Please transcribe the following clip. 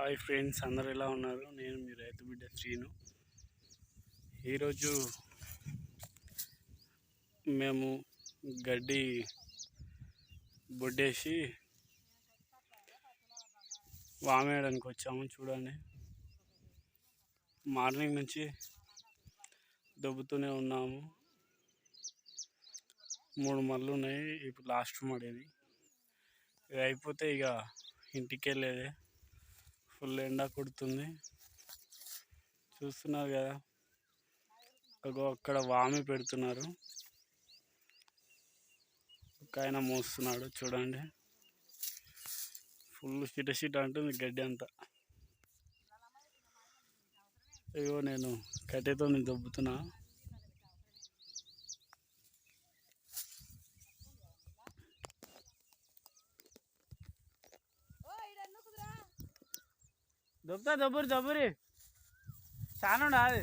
Hi friends అందరు ఎలా ఉన్నారు? నేను మీ రైతు బిడ్డ శ్రీను. ఈరోజు మేము గడ్డి బొడ్డేసి వామేయడానికి వచ్చాము చూడండి. మార్నింగ్ నుంచి దొబ్బుతూనే ఉన్నాము. మూడు మళ్ళు ఉన్నాయి ఇప్పుడు లాస్ట్ మడేది. ఇక అయిపోతే ఇక ఇంటికి వెళ్ళేదే ఫుల్ ఎండ కొడుతుంది. చూస్తున్నారు కదా. అగో అక్కడ వామి పెడుతున్నారు. ఒక ఆయన మోస్తున్నాడు చూడండి. ఫుల్ సిట సిట అంటుంది గడ్డి అంతా. అయ్యో నేను కట్టెతో నేను దొబ్బుతున్నా. దొబ్బుతా దొబ్బురు దొబ్బురి. చాలా అది.